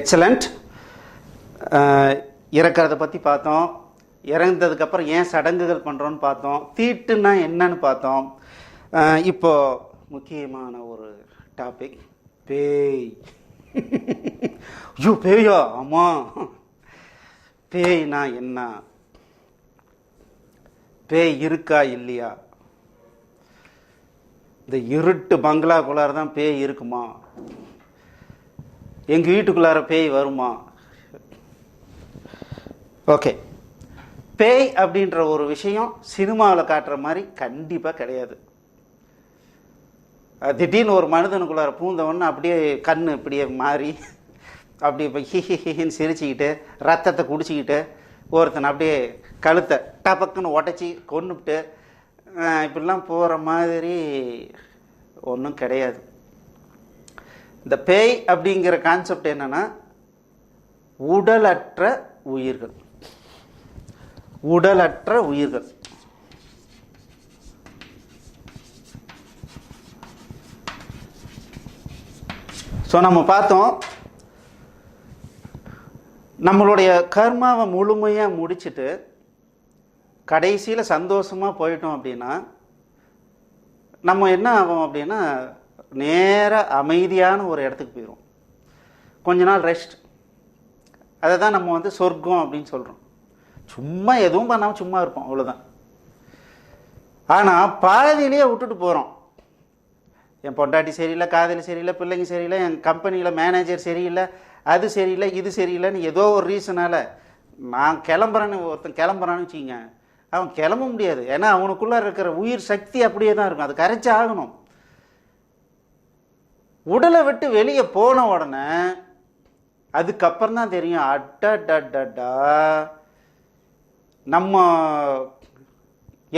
Excellent இறக்கிறத பற்றி பார்த்தோம். இறந்ததுக்கப்புறம் ஏன் சடங்குகள் பண்ணுறோன்னு பார்த்தோம். தீட்டுன்னா என்னன்னு பார்த்தோம். இப்போது இப்போ முக்கியமான ஒரு டாபிக் பேய். ஐயோ பேயா? ஆமாம் பேய்னா என்ன? பேய் இருக்கா இல்லையா? இந்த இருட்டு பங்களாக்குள்ளார தான் பேய் இருக்குமா? எங்கள் வீட்டுக்குள்ளார பேய் வருமா? ஓகே. பேய் அப்படின்ற ஒரு விஷயம் சினிமாவில் காட்டுற மாதிரி கண்டிப்பாக கிடையாது. அது திடீர்னு ஒரு மனிதனுக்குள்ளார பூந்தவொன்னு அப்படியே கண் இப்படியே மாறி அப்படியே இப்போ ஹி சிரிச்சுக்கிட்டு ரத்தத்தை குடிச்சிக்கிட்டு ஒருத்தன் அப்படியே கழுத்தை டபக்குன்னு உடச்சி கொன்னுவிட்டு இப்படிலாம் போகிற மாதிரி ஒன்றும் கிடையாது. இந்த பேய் அப்படிங்கிற கான்செப்ட் என்னன்னா உடலற்ற உயிர்கள். உடலற்ற உயிர்கள். ஸோ நம்ம பார்த்தோம் நம்மளுடைய கர்மாவை முழுமையாக முடிச்சுட்டு கடைசியில் சந்தோஷமாக போயிட்டோம் அப்படின்னா நம்ம என்ன ஆகும் அப்படின்னா நேராக அமைதியான ஒரு இடத்துக்கு போயிடும் கொஞ்ச நாள் ரெஸ்ட் அதை தான் நம்ம வந்து சொர்க்கம் அப்படின்னு சொல்கிறோம் சும்மா எதுவும் பண்ணாமல் சும்மா இருப்போம் அவ்வளோதான் ஆனால் பாதியிலேயே விட்டுட்டு போகிறோம் என் பொண்டாட்டி சரியில்லை காதலி சரியில்லை பிள்ளைங்க சரியில்லை என் கம்பெனியில் மேனேஜர் சரியில்லை அது சரியில்லை இது சரியில்லைன்னு ஏதோ ஒரு ரீசனால் நான் கிளம்புறேன்னு ஒருத்தன் கிளம்புறான்னு வச்சுக்கோங்க. அவன் கிளம்ப முடியாது. ஏன்னா அவனுக்குள்ளே இருக்கிற உயிர் சக்தி அப்படியே தான் இருக்கும். அது கரைச்சி ஆகணும். உடலை விட்டு வெளியே போன உடனே அதுக்கப்புறம் தான் தெரியும் அட்டடடடா. நம்ம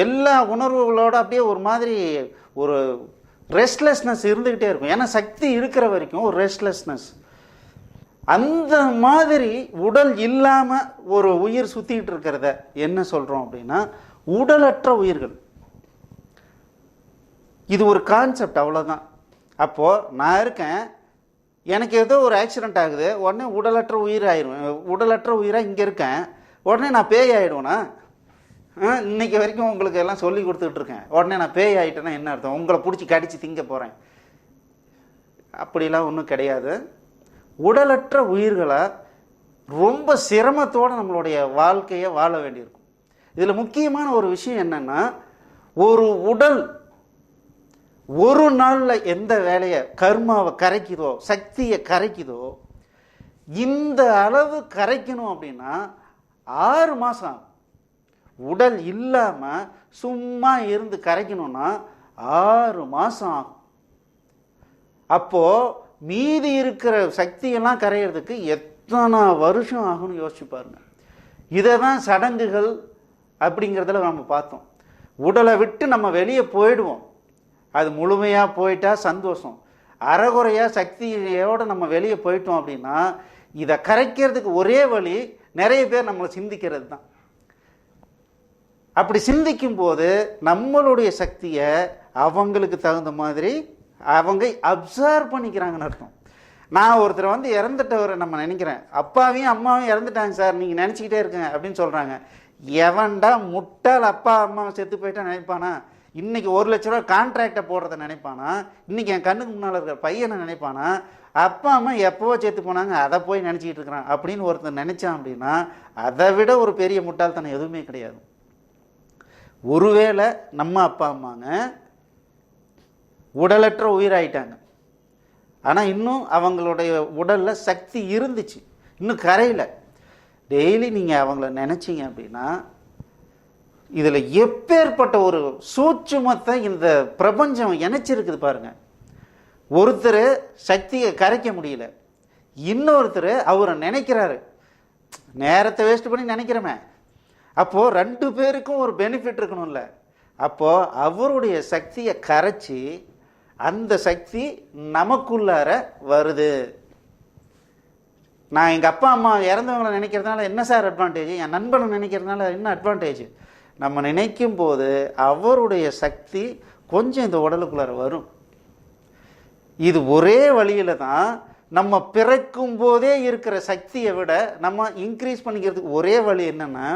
எல்லா உணர்வுகளோட அப்படியே ஒரு மாதிரி ஒரு ரெஸ்ட்லெஸ்னஸ் இருந்துக்கிட்டே இருக்கும். ஏன்னா சக்தி இருக்கிற வரைக்கும் ஒரு ரெஸ்ட்லெஸ்னஸ் அந்த மாதிரி உடல் இல்லாமல் ஒரு உயிர் சுற்றிக்கிட்டு இருக்கிறத என்ன சொல்கிறோம் அப்படின்னா உடலற்ற உயிர்கள். இது ஒரு கான்செப்ட் அவ்வளோதான் அப்போது நான் இருக்கேன். எனக்கு ஏதோ ஒரு ஆக்சிடென்ட் ஆகுது. உடனே உடலற்ற உயிர் ஆயிடுவேன் உடலற்ற உயிராக இங்கே இருக்கேன். உடனே நான் பேய் ஆகிடுவேனா இன்றைக்கி வரைக்கும் உங்களுக்கு எல்லாம் சொல்லி கொடுத்துட்டு இருக்கேன். உடனே நான் பேய் ஆகிட்டேன்னா என்ன அர்த்தம்? உங்களை பிடிச்சி கடிச்சு திங்க போகிறேன் அப்படிலாம் ஒன்றும் கிடையாது. உடலற்ற உயிர்களை ரொம்ப சிரமத்தோடு நம்மளுடைய வாழ்க்கையை வாழ வேண்டியிருக்கும். இதில் முக்கியமான ஒரு விஷயம் என்னென்னா ஒரு உடல் ஒரு நாளில் எந்த வேலையை கர்மாவை கரைக்குதோ சக்தியை கரைக்குதோ இந்த அளவு கரைக்கணும் அப்படின்னா ஆறு மாதம் உடல் இல்லாமல் சும்மா இருந்து கரைக்கணும்னா ஆறு மாதம் ஆகும். அப்போது மீதி இருக்கிற சக்தியெல்லாம் கரையிறதுக்கு எத்தனை வருஷம் ஆகும்னு யோசிச்சு பாருங்க. இதை தான் சடங்குகள் அப்படிங்கிறதுல நம்ம பார்த்தோம். உடலை விட்டு நம்ம வெளியே போயிடுவோம். அது முழுமையாக போயிட்டால் சந்தோஷம். அறகுறையாக சக்தியோடு நம்ம வெளியே போயிட்டோம் அப்படின்னா இதை கரைக்கிறதுக்கு ஒரே வழி நிறைய பேர் நம்மளை சிந்திக்கிறது தான். அப்படி சிந்திக்கும் போது நம்மளுடைய சக்தியை அவங்களுக்கு தகுந்த மாதிரி அவங்க அப்சர்வ் பண்ணிக்கிறாங்கன்னு அர்த்தம். நான் ஒருத்தர் வந்து இறந்துட்டவரை நம்ம நினைக்கிறேன். அப்பாவையும் அம்மாவையும் இறந்துட்டாங்க சார் நீங்கள் நினச்சிக்கிட்டே இருக்கேன் அப்படின்னு சொல்கிறாங்க எவன்டா முட்டாள் அப்பா அம்மாவை செத்து போயிட்டா நினைப்பானா? இன்னைக்கு ஒரு லட்ச ரூபா கான்ட்ராக்டை போடுறத நினைப்பானா? இன்னைக்கு என் கண்ணுக்கு முன்னால் இருக்கிற பையனை நினைப்பானா? அப்பா அம்மா எப்போவோ சேர்த்து போனாங்க அதை போய் நினச்சிக்கிட்டு இருக்கிறான் அப்படின்னு ஒருத்தர் நினைச்சான் அப்படின்னா அதை விட ஒரு பெரிய முட்டாள்தனம் எதுவுமே கிடையாது. ஒருவேளை நம்ம அப்பா அம்மாங்க உடலற்ற உயிராயிட்டாங்க. ஆனால் இன்னும் அவங்களுடைய உடலில் சக்தி இருந்துச்சு. இன்னும் கரையில். டெய்லி நீங்கள் அவங்கள நினச்சிங்க அப்படின்னா இதில் எப்பேற்பட்ட ஒரு சூட்சுமத்தை இந்த பிரபஞ்சம் இணைச்சிருக்குது பாருங்க. ஒருத்தர் சக்தியை கரைக்க முடியல. இன்னொருத்தர் அவரை நினைக்கிறாரு. நேரத்தை வேஸ்ட் பண்ணி நினைக்கிறோமே. அப்போது ரெண்டு பேருக்கும் ஒரு பெனிஃபிட் இருக்கணும்ல. அப்போது அவருடைய சக்தியை கரைச்சி அந்த சக்தி நமக்குள்ளார வருது. நான் எங்கள் அப்பா அம்மா இறந்தவங்களை நினைக்கிறதுனால என்ன சார் அட்வான்டேஜ் என் நண்பனை நினைக்கிறதுனால என்ன அட்வான்டேஜ் நம்ம நினைக்கும் போது அவருடைய சக்தி கொஞ்சம் இந்த உடலுக்குள்ளார வரும். இது ஒரே வழியில தான் நம்ம பிறக்கும் போதே இருக்கிற சக்தியை விட நம்ம இன்க்ரீஸ் பண்ணிக்கிறதுக்கு ஒரே வழி என்னன்னா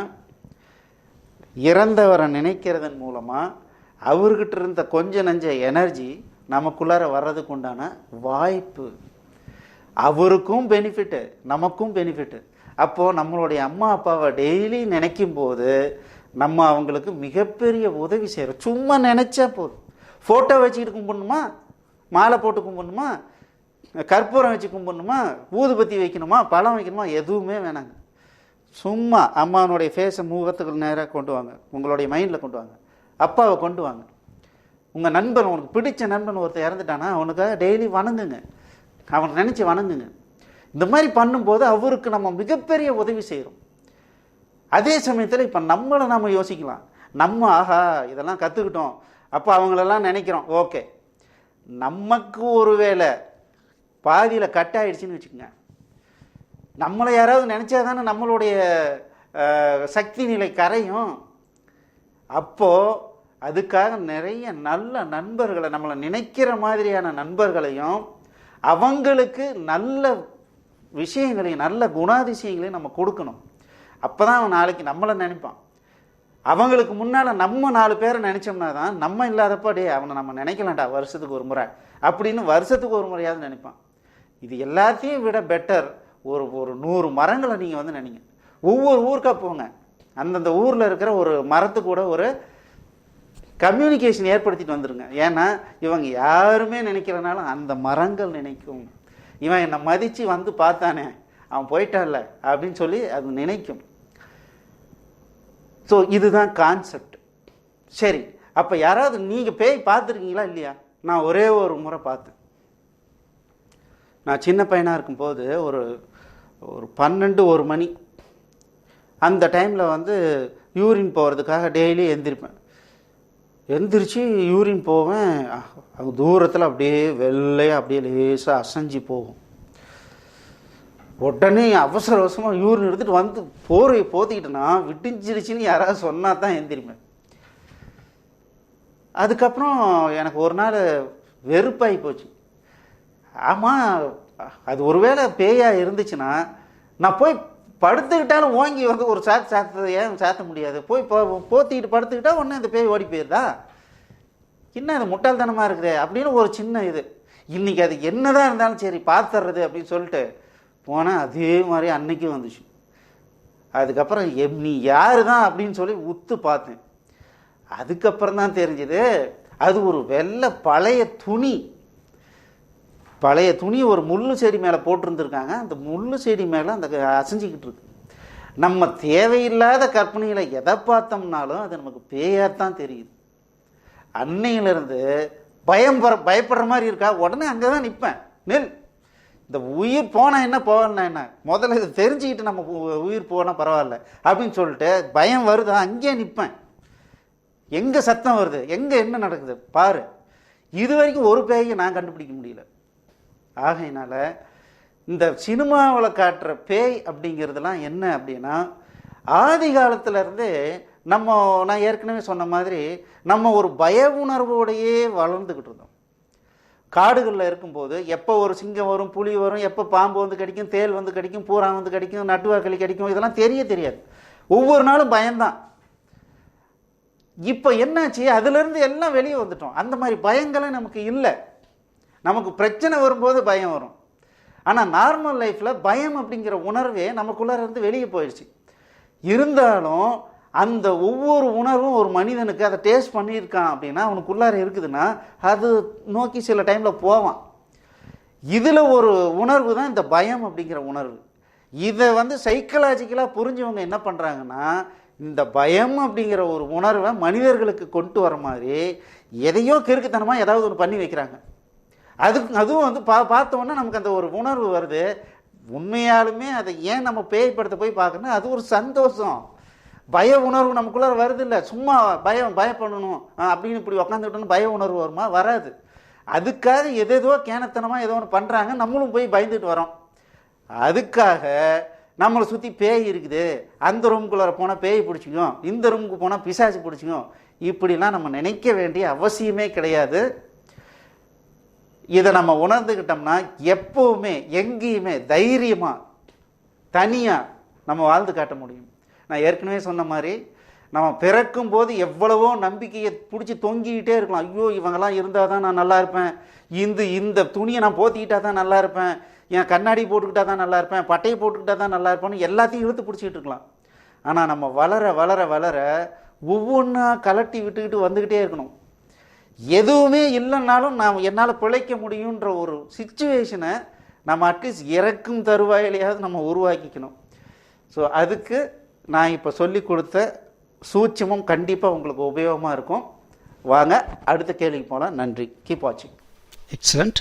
இறந்தவரை நினைக்கிறதன் மூலமாக அவர்கிட்ட இருந்த கொஞ்ச நஞ்ச எனர்ஜி நமக்குள்ளார வர்றதுக்கு உண்டான வாய்ப்பு. அவருக்கும் பெனிஃபிட்டு நமக்கும் பெனிஃபிட்டு அப்போது நம்மளுடைய அம்மா அப்பாவை டெய்லி நினைக்கும் போது நம்ம அவங்களுக்கு மிகப்பெரிய உதவி செய்கிறோம் சும்மா நினச்சா போதும். ஃபோட்டோ வச்சுக்கிட்டு கும்பிடணுமா? மாலை போட்டு கும்பிடணுமா? கற்பூரம் வச்சு கும்பிடணுமா? ஊதுபத்தி வைக்கணுமா? பழம் வைக்கணுமா? எதுவுமே வேணாங்க. சும்மா அம்மாவனுடைய ஃபேஸை முகத்துக்கு நேராக கொண்டு வாங்க. உங்களுடைய மைண்டில் கொண்டு வாங்க. அப்பாவை கொண்டு வாங்க. உங்கள் நண்பன் உனக்கு பிடிச்ச நண்பன் ஒருத்தர் இறந்துட்டானா அவனுக்காக டெய்லி வணங்குங்க. அவனை நினச்சி வணங்குங்க. இந்த மாதிரி பண்ணும்போது அவருக்கு நம்ம மிகப்பெரிய உதவி செய்கிறோம் அதே சமயத்தில் இப்போ நம்மளை நம்ம யோசிக்கலாம். நம்ம ஆஹா இதெல்லாம் கற்றுக்கிட்டோம் அப்போ அவங்களெல்லாம் நினைக்கிறோம் ஓகே. நமக்கு ஒரு வேளை பாதியில் கட் ஆயிடுச்சுன்னு வச்சுக்கோங்க. நம்மளை யாராவது நினச்சா தானே நம்மளுடைய சக்தி நிலை கரையும். அப்போது அதுக்காக நிறைய நல்ல நண்பர்களை நம்மளை நினைக்கிற மாதிரியான நண்பர்களையும் அவங்களுக்கு நல்ல விஷயங்களையும் நல்ல குணாதிசயங்களையும் நம்ம கொடுக்கணும். அப்போ தான் அவன் நாளைக்கு நம்மளை நினைப்பான். அவங்களுக்கு முன்னால் நம்ம நாலு பேரை நினச்சோம்னா தான் நம்ம இல்லாதப்ப டே அவனை நம்ம நினைக்கலாம்டா வருஷத்துக்கு ஒரு முறை. அப்படின்னு வருஷத்துக்கு ஒரு முறையாவது நினைப்பான். இது எல்லாத்தையும் விட பெட்டர் ஒரு ஒரு நூறு மரங்களை நீங்கள் வந்து நினைங்க. ஒவ்வொரு ஊருக்கா போங்க. அந்தந்த ஊரில் இருக்கிற ஒரு மரத்து கூட ஒரு கம்யூனிகேஷன் ஏற்படுத்திட்டு வந்துருங்க. ஏன்னா இவங்க யாருமே நினைக்கிறனால அந்த மரங்கள் நினைக்கும். இவன் என்னை மதித்து வந்து பார்த்தானே அவன் போயிட்டான்ல அப்படின்னு சொல்லி அது நினைக்கும். ஸோ இதுதான் கான்செப்ட் சரி அப்போ யாராவது நீங்கள் பேய் பார்த்துருக்கீங்களா இல்லையா? நான் ஒரே ஒரு முறை பார்த்தேன். நான் சின்ன பையனாக இருக்கும்போது ஒரு ஒரு பன்னெண்டு ஒரு மணி அந்த டைமில் வந்து யூரின் போகிறதுக்காக டெய்லி எந்திரிப்பேன். எந்திரிச்சு யூரின் போவேன். அது தூரத்தில் அப்படியே வெள்ளையாக அப்படியே லேசாக அசைஞ்சு போகும். உடனே அவசர அவசரமாக யூரின் எடுத்துகிட்டு வந்து போர்வையை போத்திக்கிட்டேன்னா விட்டுஞ்சிருச்சுன்னு யாராவது சொன்னால் தான் எந்திரிப்பேன் அதுக்கப்புறம் எனக்கு ஒரு நாள் வெறுப்பாகி போச்சு. ஆமாம் அது ஒருவேளை பேயாக இருந்துச்சுன்னா நான் போய் படுத்துக்கிட்டாலும் ஓங்கி வந்து ஒரு சாத்து சாத்து ஏன் சாத்த முடியாது? போய் போத்திக்கிட்டு படுத்துக்கிட்டா ஒன்று அந்த பேய் ஓடி போயிருதா என்ன அது முட்டாள்தனமாக இருக்குது அப்படின்னு ஒரு சின்ன இது. இன்றைக்கி அது என்னதான் இருந்தாலும் சரி பார்த்துறது அப்படின்னு சொல்லிட்டு போனால் அதே மாதிரி அன்னைக்கும் வந்துச்சு. அதுக்கப்புறம் எம் நீ யார் தான் அப்படின்னு சொல்லி உத்து பார்த்தேன். அதுக்கப்புறம் தான் தெரிஞ்சது அது ஒரு வெள்ளை பழைய துணி. பழைய துணி ஒரு முள்ளு செடி மேலே போட்டிருந்துருக்காங்க. அந்த முள்ளு செடி மேலே அந்த அசைஞ்சிக்கிட்டு இருக்கு. நம்ம தேவையில்லாத கற்பனைகளை எதை பார்த்தோம்னாலும் அது நமக்கு தான் தெரியுது. அன்னையிலிருந்து பயம் பயப்படுற மாதிரி இருக்கா? உடனே அங்கே தான் நிற்பேன் நெல். இந்த உயிர் போனால் என்ன போகணும் என்ன? முதல்ல இதை தெரிஞ்சுக்கிட்டு நம்ம உ- உயிர் போனால் பரவாயில்ல. அப்படின்னு சொல்லிட்டு பயம் வருது. அங்கேயே நிற்பேன் எங்கே சத்தம் வருது? எங்கே என்ன நடக்குது? பாரு. இது வரைக்கும் ஒரு பேயை நான் கண்டுபிடிக்க முடியல. ஆகையினால இந்த சினிமாவில் காட்டுற பேய் அப்படிங்கிறதுலாம் என்ன அப்படின்னா ஆதி காலத்துலேருந்தே நம்ம நான் ஏற்கனவே சொன்ன மாதிரி நம்ம ஒரு பய உணர்வோடையே வளர்ந்துக்கிட்டு இருந்தோம். காடுகளில் இருக்கும்போது எப்போ ஒரு சிங்கம் வரும் புலி வரும் எப்போ பாம்பு வந்து கிடைக்கும் தேள் வந்து கிடைக்கும் பூரா வந்து கிடைக்கும் நட்டுவாக்களி கிடைக்கும் இதெல்லாம் தெரிய தெரியாது. ஒவ்வொரு நாளும் பயம்தான். இப்போ என்னாச்சு? அதுலேருந்து எல்லாம் வெளியே வந்துட்டோம். அந்த மாதிரி பயங்களே நமக்கு இல்லை. நமக்கு பிரச்சனை வரும்போது பயம் வரும். ஆனால் நார்மல் லைஃப்பில் பயம் அப்படிங்கிற உணர்வே நமக்குள்ளார இருந்து வெளியே போயிடுச்சு. இருந்தாலும் அந்த ஒவ்வொரு உணர்வும் ஒரு மனிதனுக்கு அதை டேஸ்ட் பண்ணியிருக்கான் அப்படின்னா அவனுக்குள்ளார இருக்குதுன்னா அது நோக்கி சில டைமில் போவான். இதில் ஒரு உணர்வு தான் இந்த பயம் அப்படிங்கிற உணர்வு. இதை வந்து சைக்கலாஜிக்கலாக புரிஞ்சவங்க என்ன பண்ணுறாங்கன்னா இந்த பயம் அப்படிங்கிற ஒரு உணர்வை மனிதர்களுக்கு கொண்டு வர மாதிரி எதையோ கிறுக்குத்தனமாக ஏதாவது ஒன்று பண்ணி வைக்கிறாங்க. அதுக்கு அதுவும் வந்து பா பார்த்தோன்னே நமக்கு அந்த ஒரு உணர்வு வருது. உண்மையாலுமே அதை ஏன் நம்ம பேய்ப்படுத்த போய் பார்க்கணும் அது ஒரு சந்தோஷம். பய உணர்வு நமக்குள்ளே வருது இல்லை சும்மா பயம் பயப்படணும். அப்படின்னு இப்படி உக்காந்துக்கிட்டோன்னு பய உணர்வு வருமா? வராது. அதுக்காக எதேதோ கேனத்தனமாக ஏதோ ஒன்று பண்ணுறாங்க நம்மளும் போய் பயந்துட்டு வரோம். அதுக்காக நம்மளை சுற்றி பேய் இருக்குது. அந்த ரூமுக்குள்ளார போனால் பேய் பிடிச்சிக்கும். இந்த ரூமுக்கு போனால் பிசாசு பிடிச்சிக்கும். இப்படிலாம் நம்ம நினைக்க வேண்டிய அவசியமே கிடையாது. இதை நம்ம உணர்ந்துக்கிட்டோம்னா எப்போவுமே எங்கேயுமே தைரியமாக தனியாக நம்ம வாழ்ந்து காட்ட முடியும். நான் ஏற்கனவே சொன்ன மாதிரி நம்ம பிறக்கும் போது எவ்வளவோ நம்பிக்கையை பிடிச்சி தொங்கிக்கிட்டே இருக்கலாம். ஐயோ இவங்கெல்லாம் இருந்தால் தான் நான் நல்லா இருப்பேன். இந்த இந்த துணியை நான் போத்திக்கிட்டா தான் நல்லா இருப்பேன். என் கண்ணாடி போட்டுக்கிட்டா தான் நல்லா இருப்பேன். பட்டையை போட்டுக்கிட்டா தான் நல்லா இருப்பேன்னு எல்லாத்தையும் இழுத்து பிடிச்சிக்கிட்டு இருக்கலாம். ஆனால் நம்ம வளர வளர வளர ஒவ்வொன்றா கலட்டி விட்டுக்கிட்டு வந்துக்கிட்டே இருக்கணும். எதுவுமே இல்லைன்னாலும் நான் என்னால் பிழைக்க முடியுன்ற ஒரு சுச்சுவேஷனை நம்ம அட்லீஸ்ட் இறக்கும் தருவாயிலையாவது நம்ம உருவாக்கிக்கணும். ஸோ அதுக்கு நான் இப்போ சொல்லி கொடுத்த சூட்சமும் கண்டிப்பாக உங்களுக்கு உபயோகமாக இருக்கும். வாங்க அடுத்த கேள்விக்கு போகலாம் நன்றி. கீப் வாட்சிங் எக்ஸலண்ட்